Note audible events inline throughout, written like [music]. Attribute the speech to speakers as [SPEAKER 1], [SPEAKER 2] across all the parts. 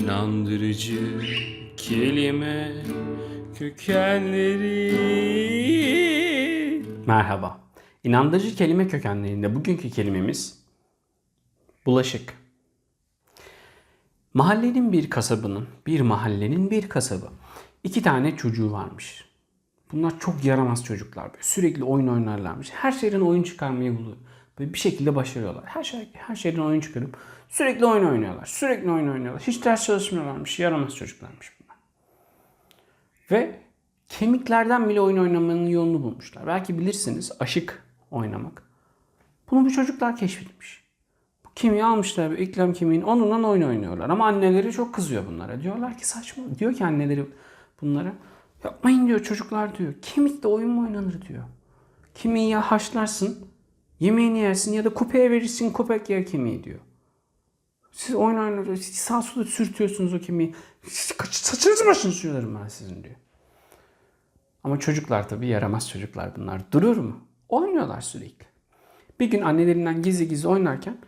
[SPEAKER 1] İnandırıcı kelime kökenleri.
[SPEAKER 2] Merhaba. İnandırıcı kelime kökenlerinde bugünkü kelimemiz bulaşık. Mahallenin bir kasabının, bir mahallenin bir kasabı. İki tane çocuğu varmış. Bunlar çok yaramaz çocuklar. Sürekli oyun oynarlarmış. Her şeyden oyun çıkarmayı. Böyle bir şekilde başarıyorlar. Her şey her şeyden oyun çıkarıp sürekli oyun oynuyorlar. Sürekli oyun oynuyorlar. Hiç ders çalışmıyorlarmış. Yaramaz çocuklarmış bunlar. Ve kemiklerden bile oyun oynamanın yolunu bulmuşlar. Belki bilirsiniz aşık oynamak. Bunu bu çocuklar keşfetmiş. Bu kemiği almışlar bir eklem kemiğini onunla oyun oynuyorlar. Ama anneleri çok kızıyor bunlara. Diyorlar ki saçma. Diyor ki anneleri bunlara. Yapmayın diyor çocuklar diyor. Kemikle oyun mu oynanır diyor. Kemiği ya haşlarsın, yemeğini yersin ya da kupeye verirsin köpek yer kemiği diyor. Siz oyun oynuyorsunuz, sağ sola sürtüyorsunuz o kemiği. Saçınızı başınızı sürüyorum ben sizin diyor. Ama çocuklar tabii yaramaz çocuklar bunlar. Durur mu? Oynuyorlar sürekli. Bir gün annelerinden gizli gizli oynarken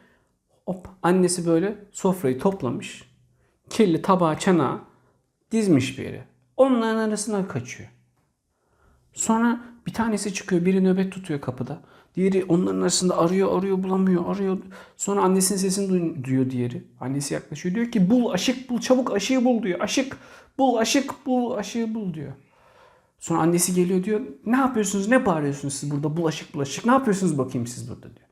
[SPEAKER 2] hop annesi böyle sofrayı toplamış. Kirli tabağı çanağı dizmiş bir yere. Onların arasına kaçıyor. Sonra bir tanesi çıkıyor, biri nöbet tutuyor kapıda. Diğeri onların arasında arıyor, arıyor, bulamıyor, arıyor. Sonra annesinin sesini duy- duyuyor diğeri. Annesi yaklaşıyor. Diyor ki bul, aşık bul, çabuk aşığı bul diyor. Aşık, bul, aşık, bul, aşığı bul diyor. Sonra annesi geliyor diyor. Ne yapıyorsunuz, ne bağırıyorsunuz siz burada bulaşık bulaşık. Ne yapıyorsunuz bakayım siz burada diyor.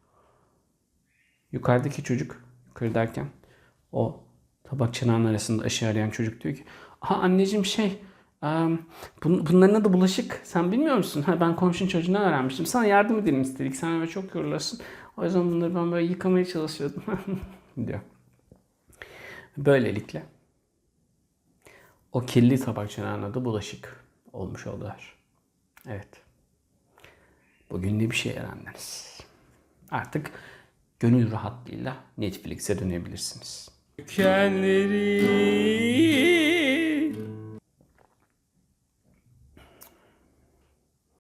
[SPEAKER 2] Yukarıdaki çocuk, yukarı derken o tabak çanağının arasında aşı arayan çocuk diyor ki Aha anneciğim şey bunların adı bulaşık. Sen bilmiyor musun? Ha, ben komşunun çocuğundan öğrenmiştim. Sana yardım edelim istedik. Sen böyle çok yorulasın. O yüzden bunları ben böyle yıkamaya çalışıyordum. [laughs] diyor. Böylelikle o kirli tabak çanağının adı bulaşık olmuş oldular. Evet. Bugün de bir şey öğrendiniz. Artık gönül rahatlığıyla Netflix'e dönebilirsiniz.
[SPEAKER 1] Kökenleri